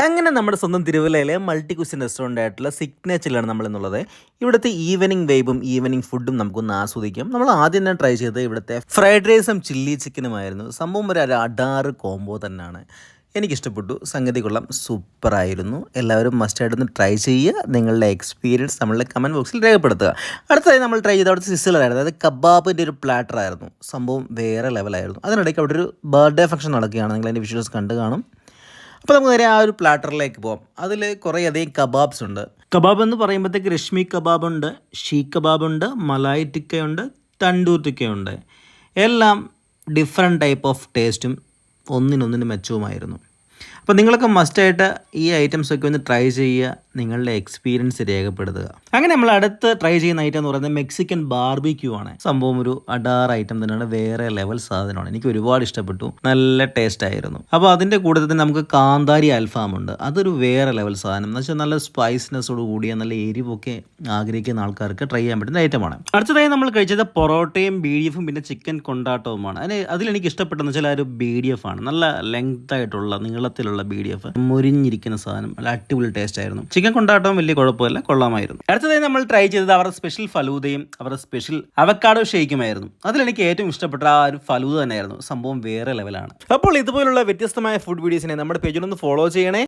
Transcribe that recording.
അങ്ങനെ നമ്മുടെ സ്വന്തം തിരുവല്ലയിലെ മൾട്ടി കുസിൻ റെസ്റ്റോറന്റ് ആയിട്ടുള്ള സിഗ്നേച്ചറിലാണ് നമ്മൾ എന്നുള്ളത് ഇവിടുത്തെ ഈവനിങ് വൈബും ഈവനിങ് ഫുഡും നമുക്കൊന്ന് ആസ്വദിക്കാം. നമ്മൾ ആദ്യം തന്നെ ട്രൈ ചെയ്തത് ഇവിടുത്തെ ഫ്രൈഡ് റൈസും ചില്ലി ചിക്കനുമായിരുന്നു സംഭവം ഒരു അഡാറ് കോംബോ തന്നെയാണ്. എനിക്കിഷ്ടപ്പെട്ടു. സംഗതി കൊള്ളാം. സൂപ്പറായിരുന്നു എല്ലാവരും മസ്റ്റായിട്ടൊന്ന് ട്രൈ ചെയ്യുക. നിങ്ങളുടെ എക്സ്പീരിയൻസ് നമ്മളുടെ കമന്റ് ബോക്സിൽ രേഖപ്പെടുത്തുക. അടുത്തതായി നമ്മൾ ട്രൈ ചെയ്ത അവിടുത്തെ സിസിലറായിരുന്നു അതായത് കബാബിന്റെ ഒരു പ്ലാറ്റർ ആയിരുന്നു. സംഭവം വേറെ ലെവലായിരുന്നു അതിനിടയ്ക്ക് അവിടെ ഒരു ബർത്ത്ഡേ ഫംഗ്ഷൻ നടക്കുകയാണ് നിങ്ങൾ അതിന്റെ വിഷ്വൽസ് കണ്ടു കാണും. അപ്പോൾ നമുക്ക് നേരെ ആ ഒരു പ്ലാറ്ററിലേക്ക് പോകാം അതിൽ കുറേയധികം കബാബ്സ് ഉണ്ട്. കബാബ് എന്ന് പറയുമ്പോഴത്തേക്ക് രശ്മി കബാബുണ്ട് ഷീ കബാബുണ്ട് മലായി ടിക്കയുണ്ട് തണ്ടൂർ ടിക്കയുണ്ട് എല്ലാം ഡിഫറെന്റ് ടൈപ്പ് ഓഫ് ടേസ്റ്റും ഒന്നിനൊന്നിന് മെച്ചവുമായിരുന്നു. അപ്പോൾ നിങ്ങളൊക്കെ മസ്റ്റായിട്ട് ഈ ഐറ്റംസ് ഒക്കെ ഒന്ന് ട്രൈ ചെയ്യുക. നിങ്ങളുടെ എക്സ്പീരിയൻസ് രേഖപ്പെടുത്തുക. അങ്ങനെ നമ്മൾ അടുത്ത് ട്രൈ ചെയ്യുന്ന ഐറ്റം എന്ന് പറയുന്നത് മെക്സിക്കൻ ബാർബിക്യൂ ആണ്. സംഭവം ഒരു അഡാർ ഐറ്റം തന്നെയാണ്. വേറെ ലെവൽ സാധനമാണ്. എനിക്ക് ഒരുപാട് ഇഷ്ടപ്പെട്ടു. നല്ല ടേസ്റ്റ് ആയിരുന്നു. അപ്പോൾ അതിന്റെ കൂടെ തന്നെ നമുക്ക് കാന്താരി അൽഫാം ഉണ്ട്. അതൊരു വേറെ ലെവൽ സാധനം. എന്ന് വെച്ചാൽ നല്ല സ്പൈസിനെസ്സോട് കൂടിയ നല്ല എരിവൊക്കെ ആഗ്രഹിക്കുന്ന ആൾക്കാർക്ക് ട്രൈ ചെയ്യാൻ പറ്റുന്ന ഐറ്റമാണ് അടുത്തതായി നമ്മൾ കഴിച്ചത് പൊറോട്ടയും ബി ഡി എഫും പിന്നെ ചിക്കൻ കൊണ്ടാട്ടവുമാണ്. അതിന് അതിലെനിക്ക് ഇഷ്ടപ്പെട്ടെന്ന് വെച്ചാൽ ആ ഒരു ബി ഡി എഫ് ആണ്. നല്ല ലെങ്ത് ആയിട്ടുള്ള നീളത്തിലുള്ള ബി ഡി എഫ് മുരിഞ്ഞിരിക്കുന്ന സാധനം. നല്ല അടിപൊളി ടേസ്റ്റ് ആയിരുന്നു. ചിക്കൻ കൊണ്ടാട്ടവും വലിയ കുഴപ്പമില്ല കൊള്ളാമായിരുന്നു. അടുത്തതായി നമ്മൾ ട്രൈ ചെയ്തത് അവരുടെ സ്പെഷ്യൽ ഫലൂദയും അവരുടെ സ്പെഷ്യൽ അവക്കാഡോ ഷേക്കുമായിരുന്നു അതിലെനിക്ക് ഏറ്റവും ഇഷ്ടപ്പെട്ട ആ ഒരു ഫലൂദ തന്നെയായിരുന്നു. സംഭവം വേറെ ലെവലാണ് അപ്പോൾ ഇതുപോലുള്ള വ്യത്യസ്തമായ ഫുഡ് വീഡിയോസിനെ നമ്മുടെ പേജിലൊന്ന് ഫോളോ ചെയ്യണേ.